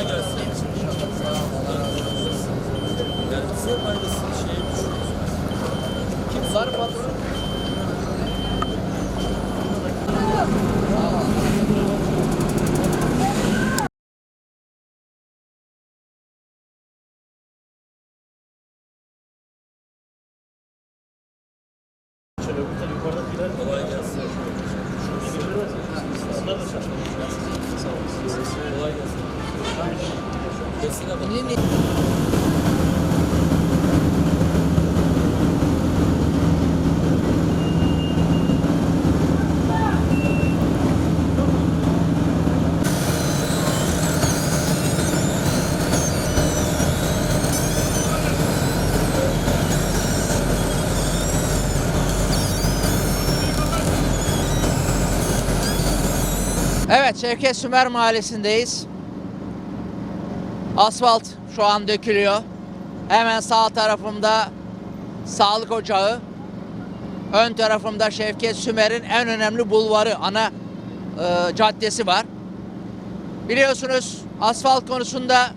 kolay gelsin. İnşallah sağ olun. Yani bize faydası şey düşünüyoruz. Kim zarf atıyor? Kolay gelsin. Şunu bir görürseniz. Sağ olun. Evet Şevket Sümer Mahallesi'ndeyiz. Asfalt şu an dökülüyor. Hemen sağ tarafımda sağlık ocağı. Ön tarafımda Şevket Sümer'in en önemli bulvarı, ana e, caddesi var. Biliyorsunuz asfalt konusunda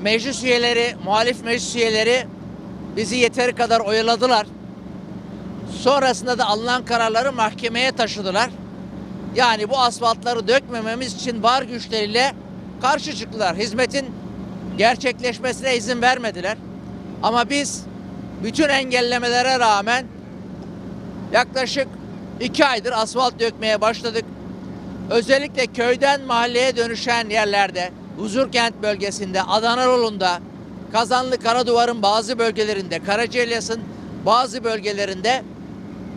meclis üyeleri, muhalif meclis üyeleri bizi yeteri kadar oyaladılar. Sonrasında da alınan kararları mahkemeye taşıdılar. Yani bu asfaltları dökmememiz için var güçleriyle karşı çıktılar. Hizmetin gerçekleşmesine izin vermediler. Ama biz bütün engellemelere rağmen yaklaşık iki aydır asfalt dökmeye başladık. Özellikle köyden mahalleye dönüşen yerlerde, Huzurkent bölgesinde, Adana yolunda, Kazanlı Karaduvar'ın bazı bölgelerinde, Karacaelyas'ın bazı bölgelerinde,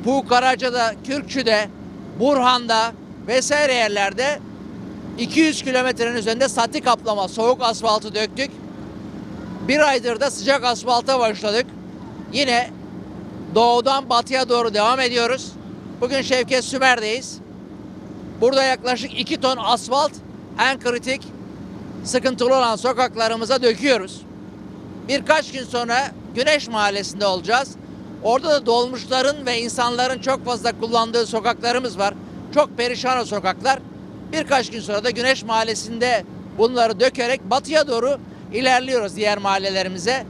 Bu Karaca'da, Kürkçü'de, Burhan'da vesaire yerlerde 200 kilometrenin üzerinde sati kaplama, soğuk asfaltı döktük. Bir aydır da sıcak asfalta başladık. Yine doğudan batıya doğru devam ediyoruz. Bugün Şevket Sümer'deyiz. Burada yaklaşık 2 ton asfalt en kritik sıkıntılı olan sokaklarımıza döküyoruz. Birkaç gün sonra Güneş Mahallesi'nde olacağız. Orada da dolmuşların ve insanların çok fazla kullandığı sokaklarımız var. Çok perişan o sokaklar. Birkaç gün sonra da Güneş Mahallesi'nde bunları dökerek batıya doğru ilerliyoruz diğer mahallelerimize.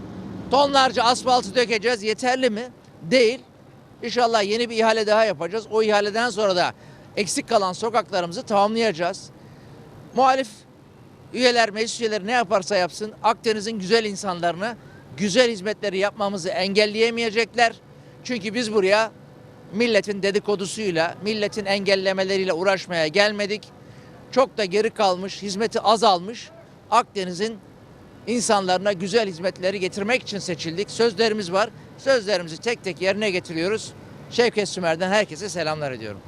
Tonlarca asfaltı dökeceğiz. Yeterli mi? Değil. İnşallah yeni bir ihale daha yapacağız. O ihaleden sonra da eksik kalan sokaklarımızı tamamlayacağız. Muhalif üyeler, meclis üyeleri ne yaparsa yapsın Akdeniz'in güzel insanlarını güzel hizmetleri yapmamızı engelleyemeyecekler. Çünkü biz buraya milletin dedikodusuyla, milletin engellemeleriyle uğraşmaya gelmedik. Çok da geri kalmış, hizmeti azalmış Akdeniz'in insanlarına güzel hizmetleri getirmek için seçildik. Sözlerimiz var. Sözlerimizi tek tek yerine getiriyoruz. Şevket Sümer'den herkese selamlar ediyorum.